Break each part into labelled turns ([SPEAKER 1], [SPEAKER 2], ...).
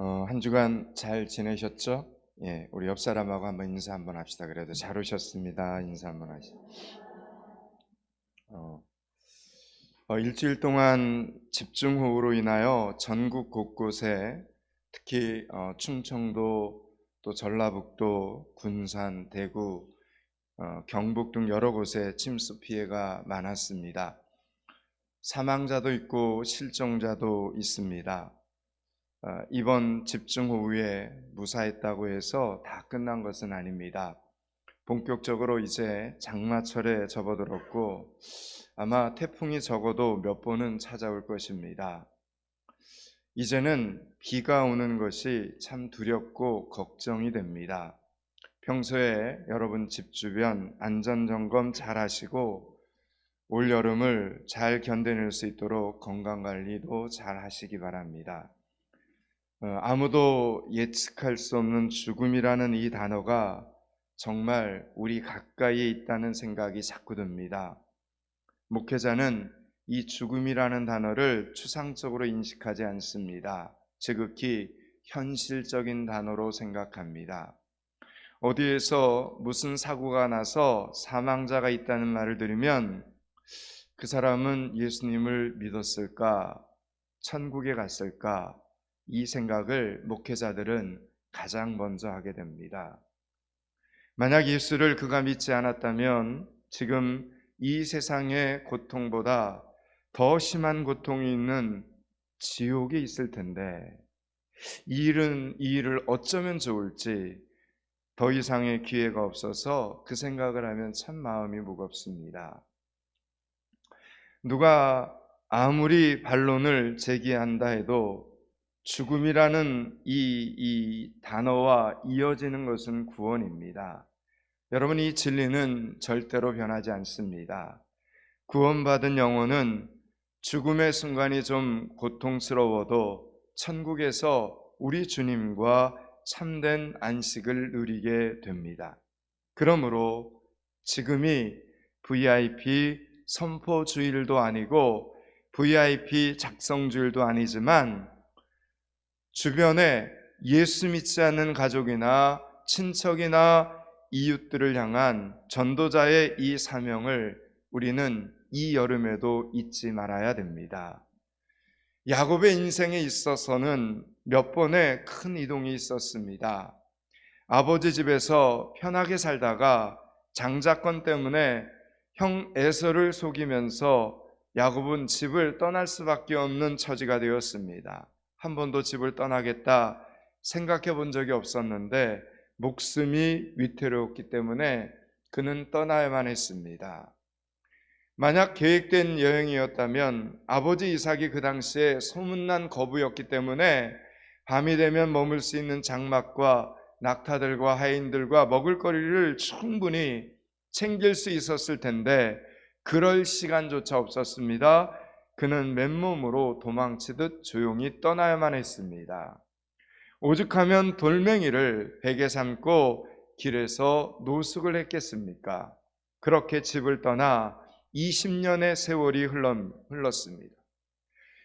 [SPEAKER 1] 어, 한 주간 잘 지내셨죠? 예, 우리 옆 사람하고 한번 인사 한번 합시다. 그래도 잘 오셨습니다. 인사 한번 하시. 어, 어, 일주일 동안 집중 호우로 인하여 전국 곳곳에 특히 어, 충청도 또 전라북도, 군산, 대구, 어, 경북 등 여러 곳에 침수 피해가 많았습니다. 사망자도 있고 실종자도 있습니다. 어, 이번 집중호우에 무사했다고 해서 다 끝난 것은 아닙니다. 본격적으로 이제 장마철에 접어들었고 아마 태풍이 적어도 몇 번은 찾아올 것입니다. 이제는 비가 오는 것이 참 두렵고 걱정이 됩니다. 평소에 여러분 집 주변 안전 점검 잘 하시고 올 여름을 잘 견뎌낼 수 있도록 건강 관리도 잘 하시기 바랍니다. 어, 아무도 예측할 수 없는 죽음이라는 이 단어가 정말 우리 가까이에 있다는 생각이 자꾸 듭니다. 목회자는 이 죽음이라는 단어를 추상적으로 인식하지 않습니다. 지극히 현실적인 단어로 생각합니다. 어디에서 무슨 사고가 나서 사망자가 있다는 말을 들으면 그 사람은 예수님을 믿었을까? 천국에 갔을까? 이 생각을 목회자들은 가장 먼저 하게 됩니다. 만약 예수를 그가 믿지 않았다면 지금 이 세상의 고통보다 더 심한 고통이 있는 지옥에 있을 텐데 이 일은 이 일을 어쩌면 좋을지 더 이상의 기회가 없어서 그 생각을 하면 참 마음이 무겁습니다. 누가 아무리 반론을 제기한다 해도 죽음이라는 이, 이 단어와 이어지는 것은 구원입니다. 여러분, 이 진리는 절대로 변하지 않습니다. 구원받은 영혼은 죽음의 순간이 좀 고통스러워도 천국에서 우리 주님과 참된 안식을 누리게 됩니다. 그러므로 지금이 VIP 선포 주일도 아니고 VIP 작성 주일도 아니지만 주변에 예수 믿지 않는 가족이나 친척이나 이웃들을 향한 전도자의 이 사명을 우리는 이 여름에도 잊지 말아야 됩니다. 야곱의 인생에 있어서는 몇 번의 큰 이동이 있었습니다. 아버지 집에서 편하게 살다가 장자권 때문에 형 에서를 속이면서 야곱은 집을 떠날 수밖에 없는 처지가 되었습니다. 한 번도 집을 떠나겠다 생각해 본 적이 없었는데 목숨이 위태로웠기 때문에 그는 떠나야만 했습니다. 만약 계획된 여행이었다면 아버지 이삭이 그 당시에 소문난 거부였기 때문에 밤이 되면 머물 수 있는 장막과 낙타들과 하인들과 먹을거리를 충분히 챙길 수 있었을 텐데 그럴 시간조차 없었습니다. 그는 맨몸으로 도망치듯 조용히 떠나야만 했습니다. 오죽하면 돌멩이를 베개 삼고 길에서 노숙을 했겠습니까? 그렇게 집을 떠나 20년의 세월이 흘렀습니다.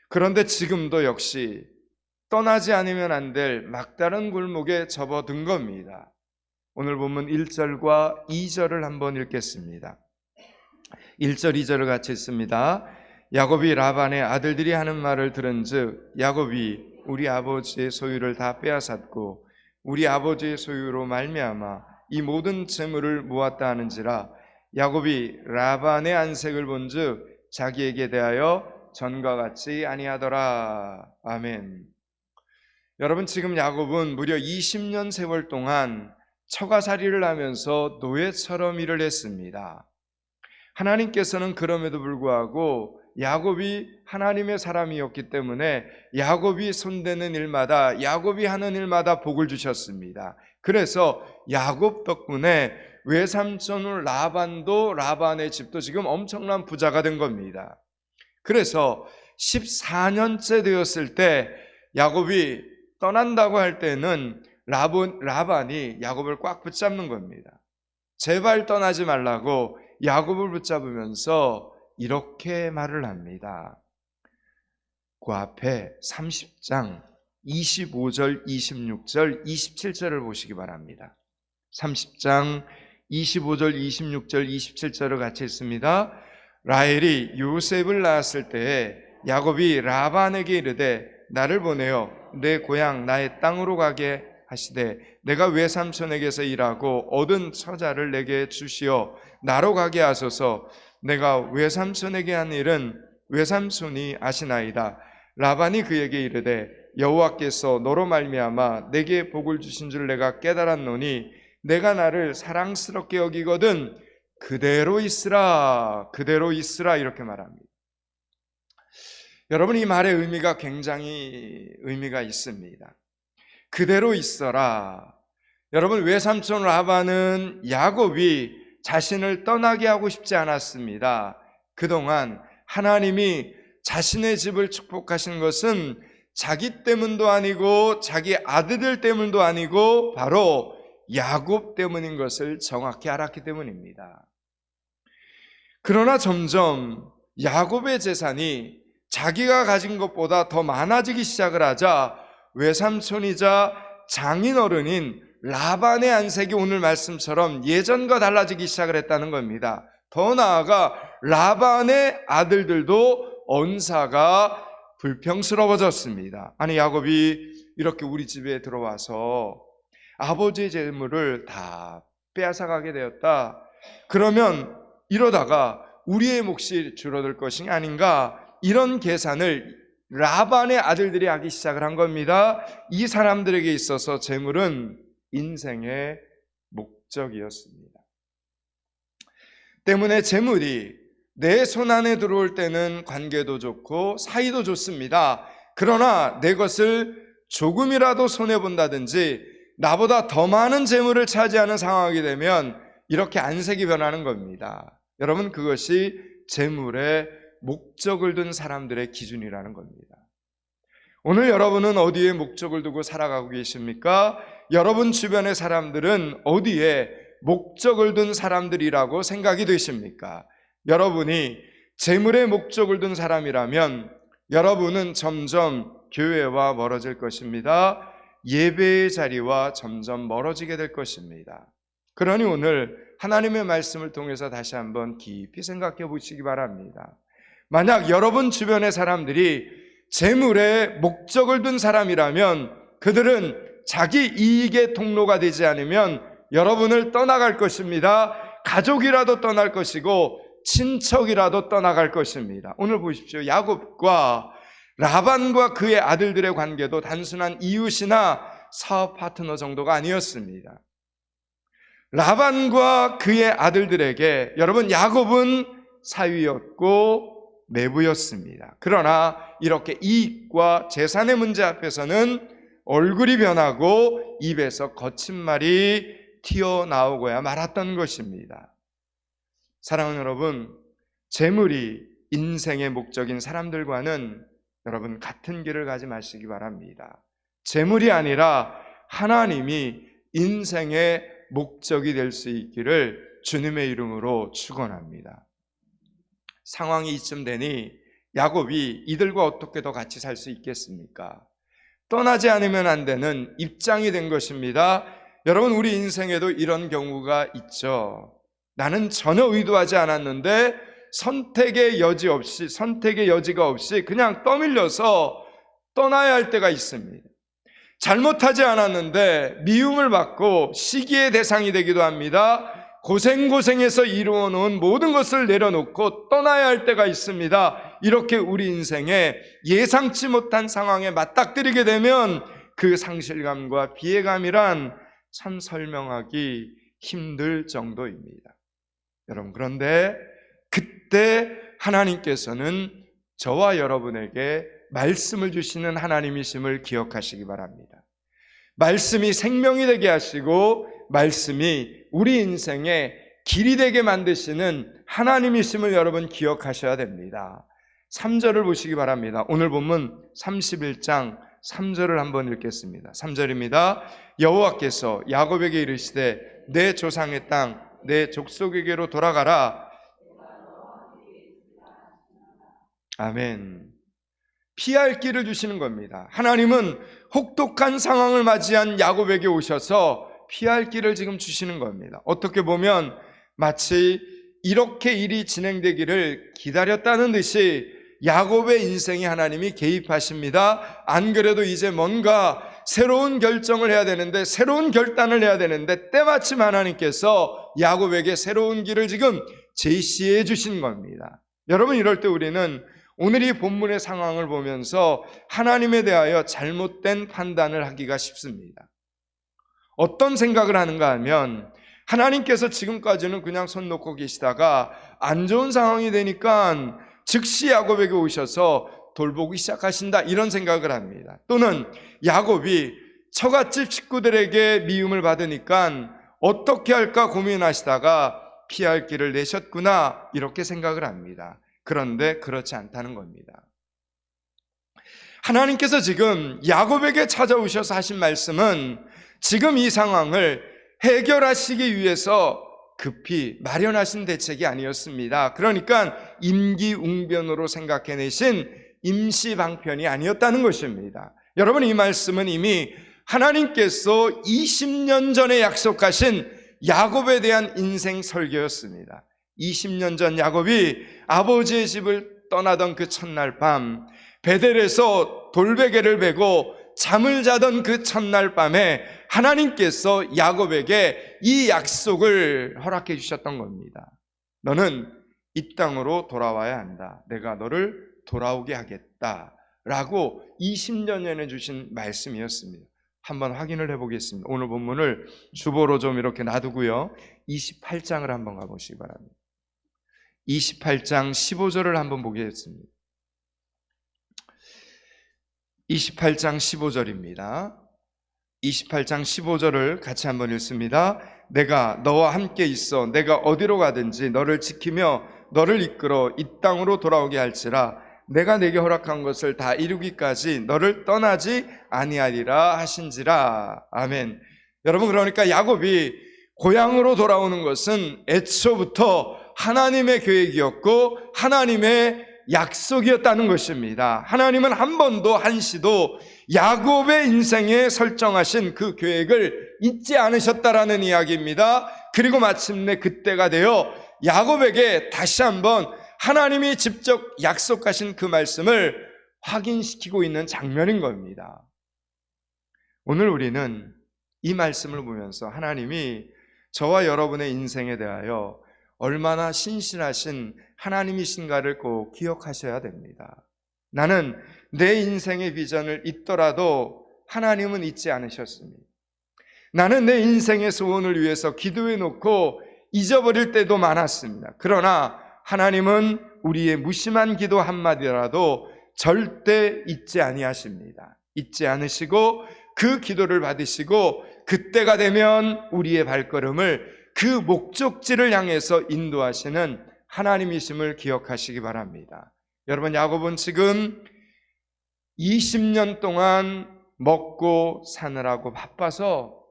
[SPEAKER 1] 그런데 지금도 역시 떠나지 않으면 안 될 막다른 골목에 접어든 겁니다. 오늘 보면 1절과 2절을 한번 읽겠습니다. 1절, 2절을 같이 읽습니다. 야곱이 라반의 아들들이 하는 말을 들은즉 야곱이 우리 아버지의 소유를 다 빼앗았고 우리 아버지의 소유로 말미암아 이 모든 재물을 모았다 하는지라 야곱이 라반의 안색을 본즉 자기에게 대하여 전과 같이 아니하더라. 아멘. 여러분 지금 야곱은 무려 20년 세월 동안 처가살이를 하면서 노예처럼 일을 했습니다. 하나님께서는 그럼에도 불구하고 야곱이 하나님의 사람이었기 때문에 야곱이 손대는 일마다 야곱이 하는 일마다 복을 주셨습니다. 그래서 야곱 덕분에 외삼촌 라반도 라반의 집도 지금 엄청난 부자가 된 겁니다. 그래서 14년째 되었을 때 야곱이 떠난다고 할 때는 라본, 라반이 야곱을 꽉 붙잡는 겁니다. 제발 떠나지 말라고 야곱을 붙잡으면서 이렇게 말을 합니다. 그 앞에 30장 25절, 26절, 27절을 보시기 바랍니다. 30장 25절, 26절, 27절을 같이 읽습니다. 라헬이 요셉을 낳았을 때에 야곱이 라반에게 이르되 나를 보내어 내 고향 나의 땅으로 가게 하시되 내가 외삼촌에게서 일하고 얻은 처자를 내게 주시어 나로 가게 하소서 내가 외삼촌에게 한 일은 외삼촌이 아시나이다 라반이 그에게 이르되 여호와께서 너로 말미암아 내게 복을 주신 줄 내가 깨달았노니 내가 나를 사랑스럽게 여기거든 그대로 있으라 그대로 있으라 이렇게 말합니다. 여러분 이 말의 의미가 굉장히 의미가 있습니다. 그대로 있어라. 여러분 외삼촌 라반은 야곱이 자신을 떠나게 하고 싶지 않았습니다. 그동안 하나님이 자신의 집을 축복하신 것은 자기 때문도 아니고 자기 아들들 때문도 아니고 바로 야곱 때문인 것을 정확히 알았기 때문입니다. 그러나 점점 야곱의 재산이 자기가 가진 것보다 더 많아지기 시작을 하자 외삼촌이자 장인어른인 라반의 안색이 오늘 말씀처럼 예전과 달라지기 시작을 했다는 겁니다. 더 나아가 라반의 아들들도 언사가 불평스러워졌습니다. 아니 야곱이 이렇게 우리 집에 들어와서 아버지의 재물을 다 빼앗아가게 되었다. 그러면 이러다가 우리의 몫이 줄어들 것이 아닌가 이런 계산을 라반의 아들들이 하기 시작을 한 겁니다. 이 사람들에게 있어서 재물은 인생의 목적이었습니다. 때문에 재물이 내 손 안에 들어올 때는 관계도 좋고 사이도 좋습니다. 그러나 내 것을 조금이라도 손해 본다든지 나보다 더 많은 재물을 차지하는 상황이 되면 이렇게 안색이 변하는 겁니다. 여러분 그것이 재물의 목적을 둔 사람들의 기준이라는 겁니다. 오늘 여러분은 어디에 목적을 두고 살아가고 계십니까? 여러분 주변의 사람들은 어디에 목적을 둔 사람들이라고 생각이 되십니까? 여러분이 재물의 목적을 둔 사람이라면 여러분은 점점 교회와 멀어질 것입니다. 예배의 자리와 점점 멀어지게 될 것입니다. 그러니 오늘 하나님의 말씀을 통해서 다시 한번 깊이 생각해 보시기 바랍니다. 만약 여러분 주변의 사람들이 재물에 목적을 둔 사람이라면 그들은 자기 이익의 통로가 되지 않으면 여러분을 떠나갈 것입니다. 가족이라도 떠날 것이고 친척이라도 떠나갈 것입니다. 오늘 보십시오. 야곱과 라반과 그의 아들들의 관계도 단순한 이웃이나 사업 파트너 정도가 아니었습니다. 라반과 그의 아들들에게 여러분 야곱은 사위였고 내부였습니다. 그러나 이렇게 이익과 재산의 문제 앞에서는 얼굴이 변하고 입에서 거친 말이 튀어나오고야 말았던 것입니다. 사랑하는 여러분, 재물이 인생의 목적인 사람들과는 여러분 같은 길을 가지 마시기 바랍니다. 재물이 아니라 하나님이 인생의 목적이 될 수 있기를 주님의 이름으로 축원합니다. 상황이 이쯤 되니 야곱이 이들과 어떻게 더 같이 살 수 있겠습니까? 떠나지 않으면 안 되는 입장이 된 것입니다. 여러분 우리 인생에도 이런 경우가 있죠. 나는 전혀 의도하지 않았는데 선택의 여지 없이 선택의 여지가 없이 그냥 떠밀려서 떠나야 할 때가 있습니다. 잘못하지 않았는데 미움을 받고 시기의 대상이 되기도 합니다. 고생고생해서 이루어 놓은 모든 것을 내려놓고 떠나야 할 때가 있습니다. 이렇게 우리 인생에 예상치 못한 상황에 맞닥뜨리게 되면 그 상실감과 비애감이란 참 설명하기 힘들 정도입니다. 여러분, 그런데 그때 하나님께서는 저와 여러분에게 말씀을 주시는 하나님이심을 기억하시기 바랍니다. 말씀이 생명이 되게 하시고 말씀이 우리 인생의 길이 되게 만드시는 하나님이심을 여러분 기억하셔야 됩니다. 3절을 보시기 바랍니다. 오늘 본문 31장 3절을 한번 읽겠습니다. 3절입니다. 여호와께서 야곱에게 이르시되 내 조상의 땅, 내 족속에게로 돌아가라. 아멘. 피할 길을 주시는 겁니다. 하나님은 혹독한 상황을 맞이한 야곱에게 오셔서 피할 길을 지금 주시는 겁니다. 어떻게 보면 마치 이렇게 일이 진행되기를 기다렸다는 듯이 야곱의 인생에 하나님이 개입하십니다. 안 그래도 이제 뭔가 새로운 결정을 해야 되는데 새로운 결단을 해야 되는데 때마침 하나님께서 야곱에게 새로운 길을 지금 제시해 주신 겁니다. 여러분 이럴 때 우리는 오늘 이 본문의 상황을 보면서 하나님에 대하여 잘못된 판단을 하기가 쉽습니다. 어떤 생각을 하는가 하면 하나님께서 지금까지는 그냥 손 놓고 계시다가 안 좋은 상황이 되니까 즉시 야곱에게 오셔서 돌보기 시작하신다 이런 생각을 합니다. 또는 야곱이 처갓집 식구들에게 미움을 받으니까 어떻게 할까 고민하시다가 피할 길을 내셨구나 이렇게 생각을 합니다. 그런데 그렇지 않다는 겁니다. 하나님께서 지금 야곱에게 찾아오셔서 하신 말씀은 지금 이 상황을 해결하시기 위해서 급히 마련하신 대책이 아니었습니다. 그러니까 임기응변으로 생각해내신 임시방편이 아니었다는 것입니다. 여러분 이 말씀은 이미 하나님께서 20년 전에 약속하신 야곱에 대한 인생 설교였습니다. 20년 전 야곱이 아버지의 집을 떠나던 그 첫날 밤 베델에서 돌베개를 베고 잠을 자던 그 첫날 밤에 하나님께서 야곱에게 이 약속을 허락해 주셨던 겁니다. 너는 이 땅으로 돌아와야 한다. 내가 너를 돌아오게 하겠다. 라고 20년 전에 주신 말씀이었습니다. 한번 확인을 해보겠습니다. 오늘 본문을 주보로 좀 이렇게 놔두고요. 28장을 한번 가보시기 바랍니다. 28장 15절을 한번 보겠습니다. 28장 15절입니다. 28장 15절을 같이 한번 읽습니다. 내가 너와 함께 있어 내가 어디로 가든지 너를 지키며 너를 이끌어 이 땅으로 돌아오게 할지라 내가 내게 허락한 것을 다 이루기까지 너를 떠나지 아니하리라 하신지라. 아멘. 여러분 그러니까 야곱이 고향으로 돌아오는 것은 애초부터 하나님의 계획이었고 하나님의 약속이었다는 것입니다. 하나님은 한 번도 한시도 야곱의 인생에 설정하신 그 계획을 잊지 않으셨다라는 이야기입니다. 그리고 마침내 그때가 되어 야곱에게 다시 한번 하나님이 직접 약속하신 그 말씀을 확인시키고 있는 장면인 겁니다. 오늘 우리는 이 말씀을 보면서 하나님이 저와 여러분의 인생에 대하여 얼마나 신실하신 하나님이신가를 꼭 기억하셔야 됩니다. 나는 내 인생의 비전을 잊더라도 하나님은 잊지 않으셨습니다. 나는 내 인생의 소원을 위해서 기도해 놓고 잊어버릴 때도 많았습니다. 그러나 하나님은 우리의 무심한 기도 한마디라도 절대 잊지 아니하십니다. 잊지 않으시고 그 기도를 받으시고 그때가 되면 우리의 발걸음을 그 목적지를 향해서 인도하시는 하나님이심을 기억하시기 바랍니다. 여러분, 야곱은 지금 20년 동안 먹고 사느라고 바빠서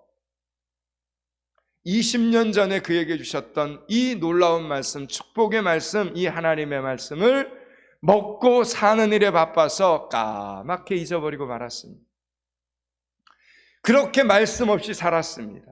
[SPEAKER 1] 20년 전에 그에게 주셨던 이 놀라운 말씀, 축복의 말씀, 이 하나님의 말씀을 먹고 사는 일에 바빠서 까맣게 잊어버리고 말았습니다. 그렇게 말씀 없이 살았습니다.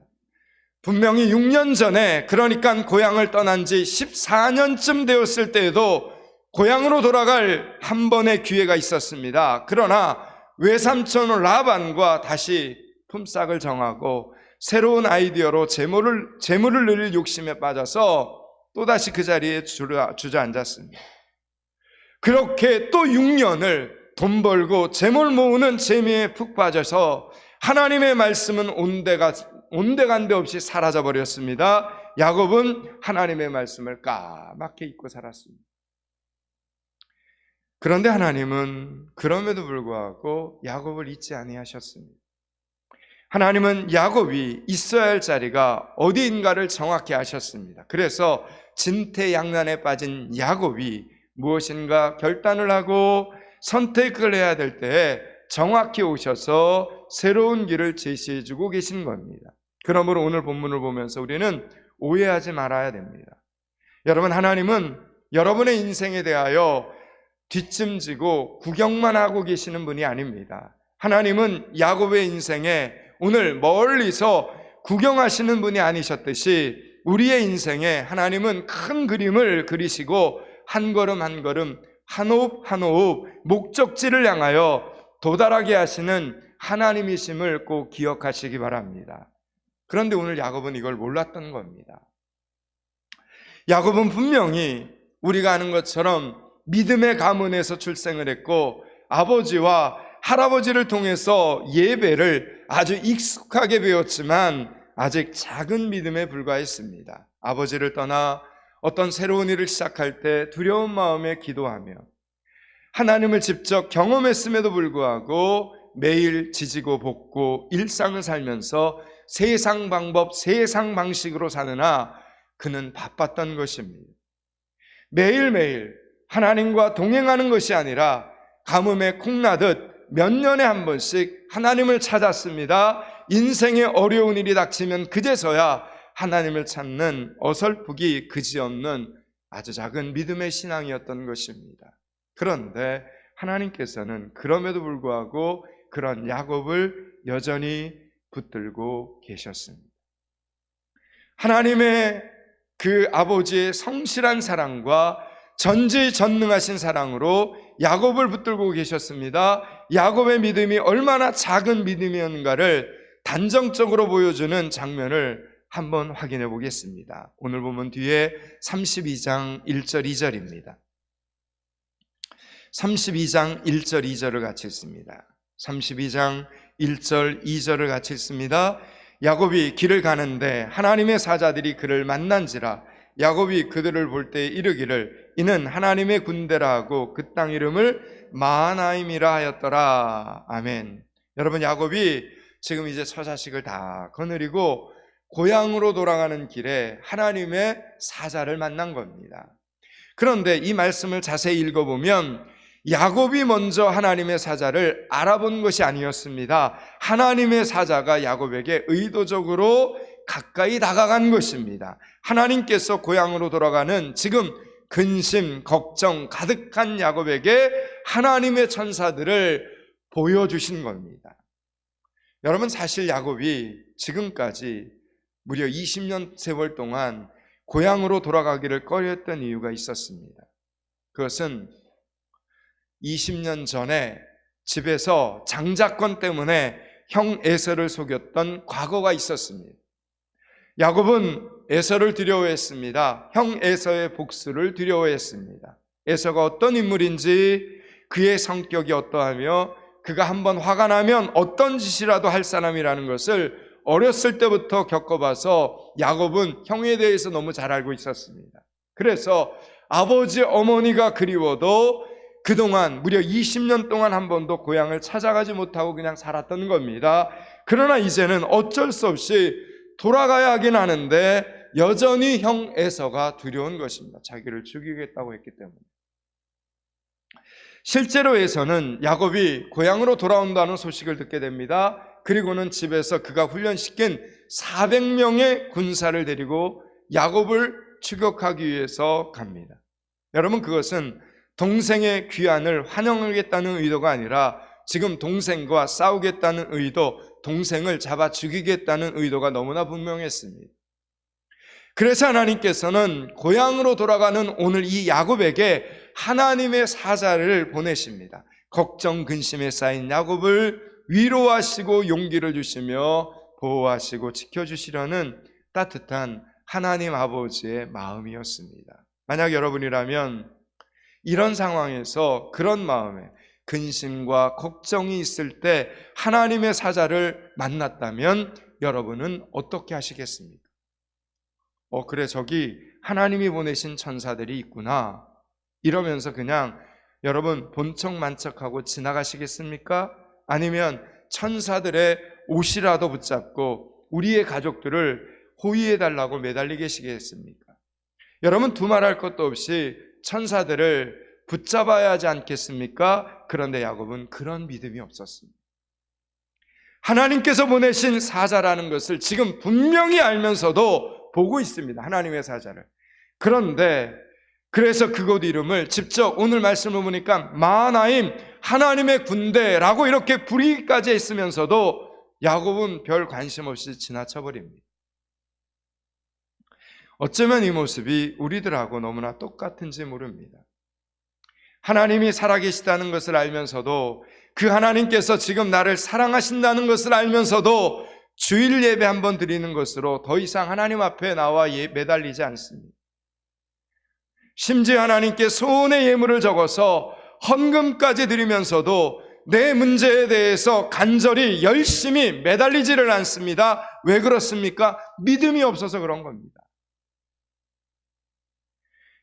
[SPEAKER 1] 분명히 6년 전에, 그러니까 고향을 떠난 지 14년쯤 되었을 때에도 고향으로 돌아갈 한 번의 기회가 있었습니다. 그러나 외삼촌 라반과 다시 품삯을 정하고 새로운 아이디어로 재물을, 재물을 늘릴 욕심에 빠져서 또다시 그 자리에 주저앉았습니다. 그렇게 또 6년을 돈 벌고 재물 모으는 재미에 푹 빠져서 하나님의 말씀은 온데가, 온데간데 없이 사라져 버렸습니다. 야곱은 하나님의 말씀을 까맣게 잊고 살았습니다. 그런데 하나님은 그럼에도 불구하고 야곱을 잊지 아니하셨습니다. 하나님은 야곱이 있어야 할 자리가 어디인가를 정확히 아셨습니다. 그래서 진퇴양난에 빠진 야곱이 무엇인가 결단을 하고 선택을 해야 될 때에 정확히 오셔서 새로운 길을 제시해 주고 계신 겁니다. 그러므로 오늘 본문을 보면서 우리는 오해하지 말아야 됩니다. 여러분, 하나님은 여러분의 인생에 대하여 뒷짐지고 구경만 하고 계시는 분이 아닙니다. 하나님은 야곱의 인생에 오늘 멀리서 구경하시는 분이 아니셨듯이 우리의 인생에 하나님은 큰 그림을 그리시고 한 걸음 한 걸음 한 호흡 한 호흡 목적지를 향하여 도달하게 하시는 하나님이심을 꼭 기억하시기 바랍니다. 그런데 오늘 야곱은 이걸 몰랐던 겁니다. 야곱은 분명히 우리가 아는 것처럼 믿음의 가문에서 출생을 했고 아버지와 할아버지를 통해서 예배를 아주 익숙하게 배웠지만 아직 작은 믿음에 불과했습니다. 아버지를 떠나 어떤 새로운 일을 시작할 때 두려운 마음에 기도하며 하나님을 직접 경험했음에도 불구하고 매일 지지고 볶고 일상을 살면서 세상 방법, 세상 방식으로 사느나 그는 바빴던 것입니다. 매일매일 하나님과 동행하는 것이 아니라 가뭄에 콩나듯 몇 년에 한 번씩 하나님을 찾았습니다. 인생에 어려운 일이 닥치면 그제서야 하나님을 찾는 어설프기 그지없는 아주 작은 믿음의 신앙이었던 것입니다. 그런데 하나님께서는 그럼에도 불구하고 그런 야곱을 여전히 붙들고 계셨습니다. 하나님의 그 아버지의 성실한 사랑과 전지전능하신 사랑으로 야곱을 붙들고 계셨습니다. 야곱의 믿음이 얼마나 작은 믿음이었는가를 단정적으로 보여주는 장면을 한번 확인해 보겠습니다. 오늘 보면 뒤에 32장 1절 2절입니다. 32장 1절 2절을 같이 읽습니다. 32장 1절 2절을 같이 읽습니다. 야곱이 길을 가는데 하나님의 사자들이 그를 만난지라 야곱이 그들을 볼 때 이르기를 이는 하나님의 군대라 하고 그 땅 이름을 마하나임이라 하였더라. 아멘. 여러분 야곱이 지금 이제 처자식을 다 거느리고 고향으로 돌아가는 길에 하나님의 사자를 만난 겁니다. 그런데 이 말씀을 자세히 읽어보면 야곱이 먼저 하나님의 사자를 알아본 것이 아니었습니다. 하나님의 사자가 야곱에게 의도적으로 가까이 다가간 것입니다. 하나님께서 고향으로 돌아가는 지금 근심, 걱정 가득한 야곱에게 하나님의 천사들을 보여주신 겁니다. 여러분 사실 야곱이 지금까지 무려 20년 세월 동안 고향으로 돌아가기를 꺼렸던 이유가 있었습니다. 그것은 20년 전에 집에서 장자권 때문에 형 에서를 속였던 과거가 있었습니다. 야곱은 에서를 두려워했습니다. 형 에서의 복수를 두려워했습니다. 에서가 어떤 인물인지 그의 성격이 어떠하며 그가 한번 화가 나면 어떤 짓이라도 할 사람이라는 것을 어렸을 때부터 겪어봐서 야곱은 형에 대해서 너무 잘 알고 있었습니다. 그래서 아버지 어머니가 그리워도 그동안 무려 20년 동안 한 번도 고향을 찾아가지 못하고 그냥 살았던 겁니다. 그러나 이제는 어쩔 수 없이 돌아가야 하긴 하는데 여전히 형 에서가 두려운 것입니다. 자기를 죽이겠다고 했기 때문에. 실제로 에서는 야곱이 고향으로 돌아온다는 소식을 듣게 됩니다. 그리고는 집에서 그가 훈련시킨 400명의 군사를 데리고 야곱을 추격하기 위해서 갑니다. 여러분 그것은 동생의 귀환을 환영하겠다는 의도가 아니라 지금 동생과 싸우겠다는 의도, 동생을 잡아 죽이겠다는 의도가 너무나 분명했습니다. 그래서 하나님께서는 고향으로 돌아가는 오늘 이 야곱에게 하나님의 사자를 보내십니다. 걱정 근심에 쌓인 야곱을 위로하시고 용기를 주시며 보호하시고 지켜주시려는 따뜻한 하나님 아버지의 마음이었습니다. 만약 여러분이라면 이런 상황에서 그런 마음에 근심과 걱정이 있을 때 하나님의 사자를 만났다면 여러분은 어떻게 하시겠습니까? 어, 그래, 저기 하나님이 보내신 천사들이 있구나. 이러면서 그냥 여러분 본척 만척하고 지나가시겠습니까? 아니면 천사들의 옷이라도 붙잡고 우리의 가족들을 호위해 달라고 매달리 계시겠습니까? 여러분 두말할 것도 없이 천사들을 붙잡아야 하지 않겠습니까? 그런데 야곱은 그런 믿음이 없었습니다. 하나님께서 보내신 사자라는 것을 지금 분명히 알면서도 보고 있습니다. 하나님의 사자를. 그런데 그래서 그곳 이름을 직접 오늘 말씀을 보니까 마하나임 하나님의 군대라고 이렇게 부르기까지 했으면서도 야곱은 별 관심 없이 지나쳐 버립니다. 어쩌면 이 모습이 우리들하고 너무나 똑같은지 모릅니다. 하나님이 살아계시다는 것을 알면서도 그 하나님께서 지금 나를 사랑하신다는 것을 알면서도 주일 예배 한번 드리는 것으로 더 이상 하나님 앞에 나와 예- 매달리지 않습니다. 심지어 하나님께 소원의 예물을 적어서 헌금까지 드리면서도 내 문제에 대해서 간절히 열심히 매달리지를 않습니다. 왜 그렇습니까? 믿음이 없어서 그런 겁니다.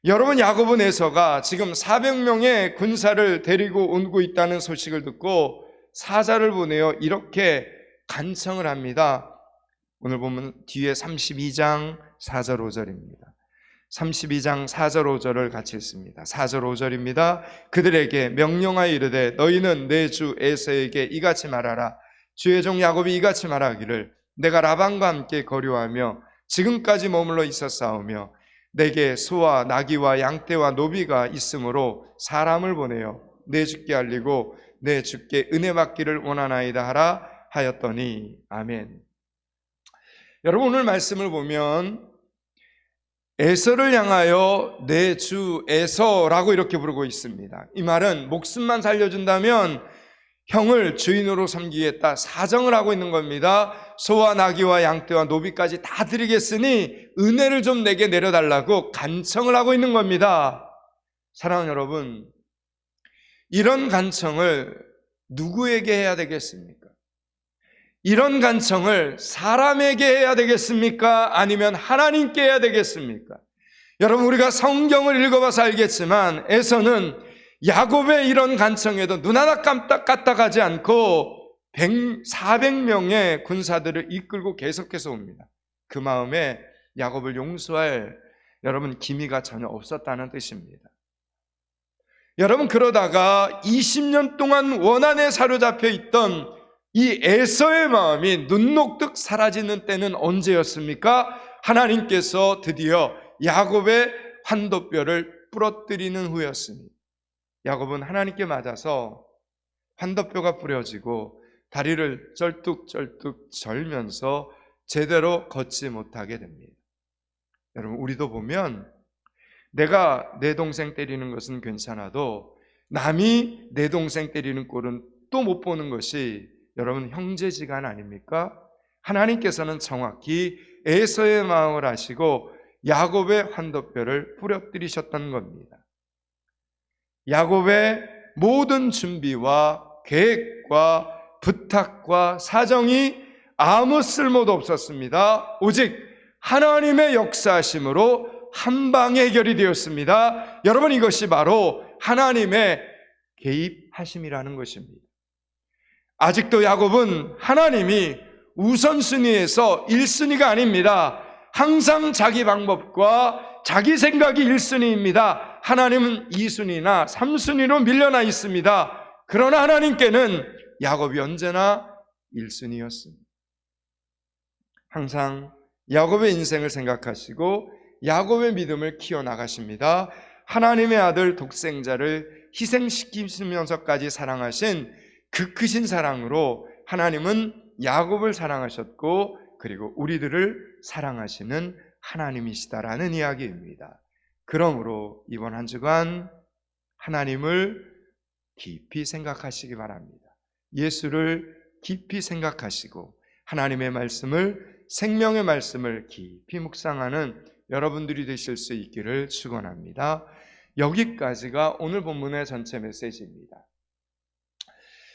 [SPEAKER 1] 여러분 야고보 에서가 지금 400명의 군사를 데리고 오고 있다는 소식을 듣고 사자를 보내어 이렇게 간청을 합니다. 오늘 보면 뒤에 32장 4절 5절입니다. 32장 4절 5절을 같이 읽습니다. 4절 5절입니다. 그들에게 명령하여 이르되 너희는 내 주 에서에게 이같이 말하라. 주의 종 야곱이 이같이 말하기를 내가 라반과 함께 거류하며 지금까지 머물러 있었사오며 내게 소와 나귀와 양떼와 노비가 있으므로 사람을 보내어 내 주께 알리고 내 주께 은혜 받기를 원하나이다 하라 하였더니 아멘. 여러분 오늘 말씀을 보면 에서를 향하여 내 주 에서라고 이렇게 부르고 있습니다. 이 말은 목숨만 살려준다면 형을 주인으로 섬기겠다 사정을 하고 있는 겁니다. 소와 나귀와 양떼와 노비까지 다 드리겠으니 은혜를 좀 내게 내려달라고 간청을 하고 있는 겁니다. 사랑하는 여러분, 이런 간청을 누구에게 해야 되겠습니까? 이런 간청을 사람에게 해야 되겠습니까? 아니면 하나님께 해야 되겠습니까? 여러분, 우리가 성경을 읽어봐서 알겠지만, 에서는 야곱의 이런 간청에도 눈 하나 깜딱 까딱하지 않고 100, 400명의 군사들을 이끌고 계속해서 옵니다. 그 마음에 야곱을 용서할 여러분 기미가 전혀 없었다는 뜻입니다. 여러분 그러다가 20년 동안 원한에 사로잡혀 있던 이 에서의 마음이 눈 녹듯 사라지는 때는 언제였습니까? 하나님께서 드디어 야곱의 환도뼈를 부러뜨리는 후였습니다. 야곱은 하나님께 맞아서 환도뼈가 부러지고 다리를 쩔뚝쩔뚝 절면서 제대로 걷지 못하게 됩니다. 여러분, 우리도 보면 내가 내 동생 때리는 것은 괜찮아도 남이 내 동생 때리는 꼴은 또 못 보는 것이 여러분 형제지간 아닙니까? 하나님께서는 정확히 에서의 마음을 아시고 야곱의 환도뼈를 부러뜨리셨던 겁니다. 야곱의 모든 준비와 계획과 부탁과 사정이 아무 쓸모도 없었습니다. 오직 하나님의 역사하심으로 한 방에 해결이 되었습니다. 여러분 이것이 바로 하나님의 개입하심이라는 것입니다. 아직도 야곱은 하나님이 우선순위에서 1순위가 아닙니다. 항상 자기 방법과 자기 생각이 1순위입니다. 하나님은 2순위나 3순위로 밀려나 있습니다. 그러나 하나님께는 야곱이 언제나 1순위였습니다. 항상 야곱의 인생을 생각하시고 야곱의 믿음을 키워나가십니다. 하나님의 아들 독생자를 희생시키시면서까지 사랑하신 그 크신 사랑으로 하나님은 야곱을 사랑하셨고 그리고 우리들을 사랑하시는 하나님이시다라는 이야기입니다. 그러므로 이번 한 주간 하나님을 깊이 생각하시기 바랍니다. 예수를 깊이 생각하시고 하나님의 말씀을 생명의 말씀을 깊이 묵상하는 여러분들이 되실 수 있기를 축원합니다. 여기까지가 오늘 본문의 전체 메시지입니다.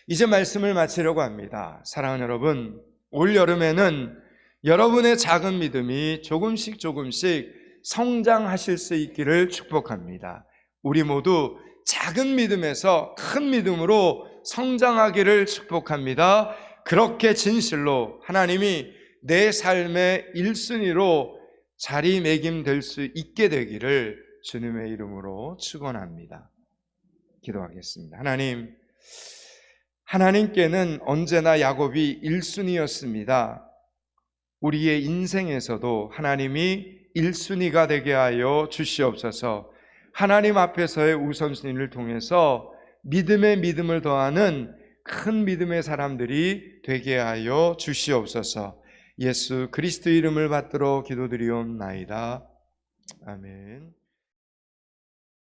[SPEAKER 1] 이제 말씀을 마치려고 합니다. 사랑하는 여러분, 올 여름에는 여러분의 작은 믿음이 조금씩 조금씩 성장하실 수 있기를 축복합니다. 우리 모두 작은 믿음에서 큰 믿음으로 성장하기를 축복합니다. 그렇게 진실로 하나님이 내 삶의 1순위로 자리매김될 수 있게 되기를 주님의 이름으로 축원합니다. 기도하겠습니다. 하나님, 하나님께는 언제나 야곱이 1순위였습니다. 우리의 인생에서도 하나님이 1순위가 되게 하여 주시옵소서. 하나님 앞에서의 우선순위를 통해서 믿음의 믿음을 더하는 큰 믿음의 사람들이 되게 하여 주시옵소서. 예수 그리스도 이름을 받들어 기도드리옵나이다. 아멘.